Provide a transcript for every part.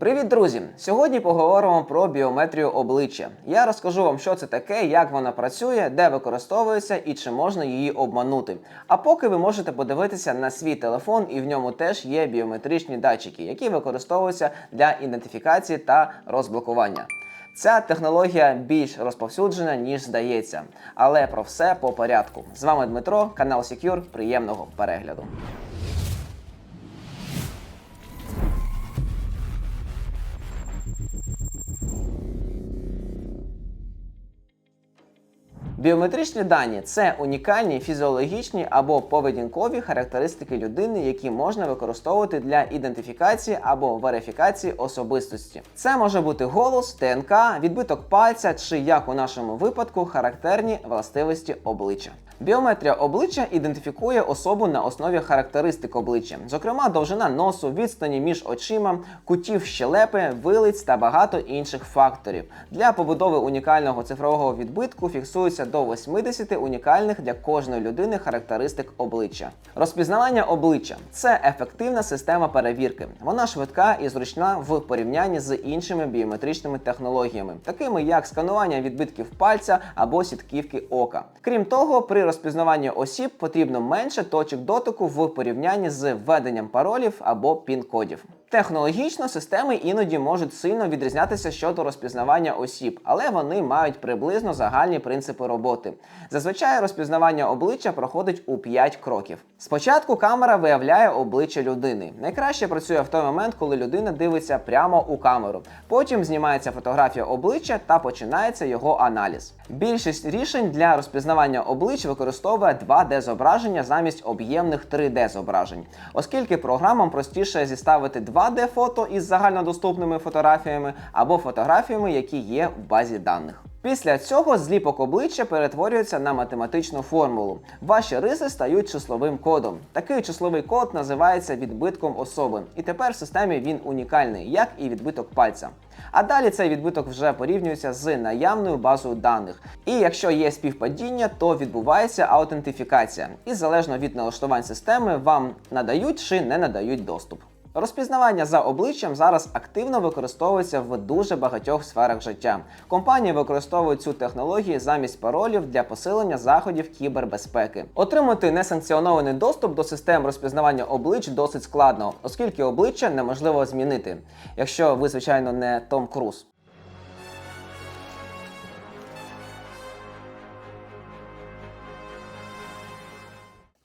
Привіт, друзі! Сьогодні поговоримо про біометрію обличчя. Я розкажу вам, що це таке, як вона працює, де використовується і чи можна її обманути. А поки ви можете подивитися на свій телефон, і в ньому теж є біометричні датчики, які використовуються для ідентифікації та розблокування. Ця технологія більш розповсюджена, ніж здається. Але про все по порядку. З вами Дмитро, канал Secure. Приємного перегляду. Біометричні дані це унікальні фізіологічні або поведінкові характеристики людини, які можна використовувати для ідентифікації або верифікації особистості. Це може бути голос, ДНК, відбиток пальця чи, як у нашому випадку, характерні властивості обличчя. Біометрія обличчя ідентифікує особу на основі характеристик обличчя, зокрема довжина носу, відстані між очима, кутів щелепи, вилиць та багато інших факторів. Для побудови унікального цифрового відбитку фіксується до 80 унікальних для кожної людини характеристик обличчя. Розпізнавання обличчя це ефективна система перевірки. Вона швидка і зручна в порівнянні з іншими біометричними технологіями, такими як сканування відбитків пальця або сітківки ока. Крім того, при розпізнаванні осіб потрібно менше точок дотику в порівнянні з введенням паролів або пін-кодів. Технологічно системи іноді можуть сильно відрізнятися щодо розпізнавання осіб, але вони мають приблизно загальні принципи роботи. Зазвичай розпізнавання обличчя проходить у 5 кроків. Спочатку камера виявляє обличчя людини. Найкраще працює в той момент, коли людина дивиться прямо у камеру. Потім знімається фотографія обличчя та починається його аналіз. Більшість рішень для розпізнавання облич використовує 2D зображення замість об'ємних 3D зображень, оскільки програмам простіше зіставити 2D фото із загальнодоступними фотографіями або фотографіями, які є в базі даних. Після цього зліпок обличчя перетворюється на математичну формулу. Ваші риси стають числовим кодом. Такий числовий код називається відбитком особи, і тепер в системі він унікальний, як і відбиток пальця. А далі цей відбиток вже порівнюється з наявною базою даних. І якщо є співпадіння, то відбувається аутентифікація. І залежно від налаштувань системи вам надають чи не надають доступ. Розпізнавання за обличчям зараз активно використовується в дуже багатьох сферах життя. Компанії використовують цю технологію замість паролів для посилення заходів кібербезпеки. Отримати несанкціонований доступ до систем розпізнавання облич досить складно, оскільки обличчя неможливо змінити, якщо ви, звичайно, не Том Круз.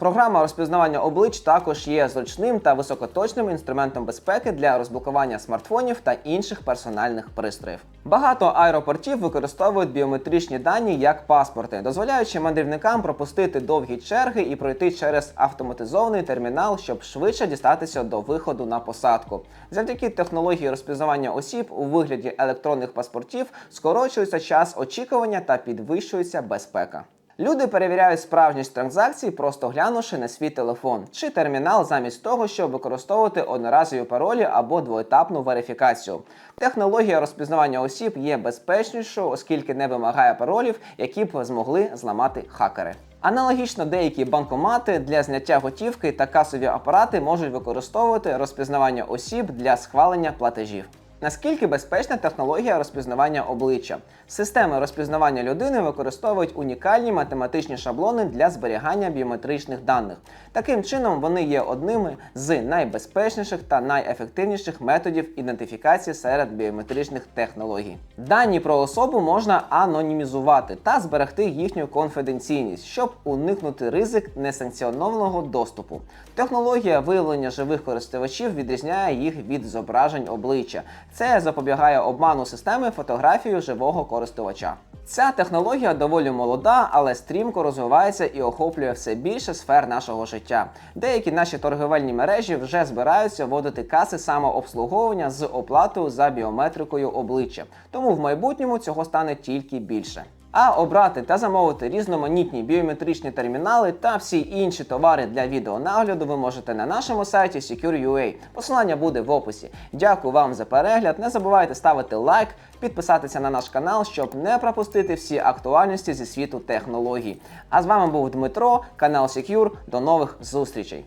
Програма розпізнавання облич також є зручним та високоточним інструментом безпеки для розблокування смартфонів та інших персональних пристроїв. Багато аеропортів використовують біометричні дані як паспорти, дозволяючи мандрівникам пропустити довгі черги і пройти через автоматизований термінал, щоб швидше дістатися до виходу на посадку. Завдяки технології розпізнавання осіб у вигляді електронних паспортів скорочується час очікування та підвищується безпека. Люди перевіряють справжність транзакцій, просто глянувши на свій телефон чи термінал замість того, щоб використовувати одноразові паролі або двоетапну верифікацію. Технологія розпізнавання осіб є безпечнішою, оскільки не вимагає паролів, які б змогли зламати хакери. Аналогічно деякі банкомати для зняття готівки та касові апарати можуть використовувати розпізнавання осіб для схвалення платежів. Наскільки безпечна технологія розпізнавання обличчя? Системи розпізнавання людини використовують унікальні математичні шаблони для зберігання біометричних даних. Таким чином, вони є одними з найбезпечніших та найефективніших методів ідентифікації серед біометричних технологій. Дані про особу можна анонімізувати та зберегти їхню конфіденційність, щоб уникнути ризик несанкціонованого доступу. Технологія виявлення живих користувачів відрізняє їх від зображень обличчя. Це запобігає обману системи фотографію живого користувача. Ця технологія доволі молода, але стрімко розвивається і охоплює все більше сфер нашого життя. Деякі наші торговельні мережі вже збираються вводити каси самообслуговування з оплатою за біометрикою обличчя. Тому в майбутньому цього стане тільки більше. А обрати та замовити різноманітні біометричні термінали та всі інші товари для відеонагляду ви можете на нашому сайті Secure.ua. Посилання буде в описі. Дякую вам за перегляд. Не забувайте ставити лайк, підписатися на наш канал, щоб не пропустити всі актуальності зі світу технологій. А з вами був Дмитро, канал Secure. До нових зустрічей.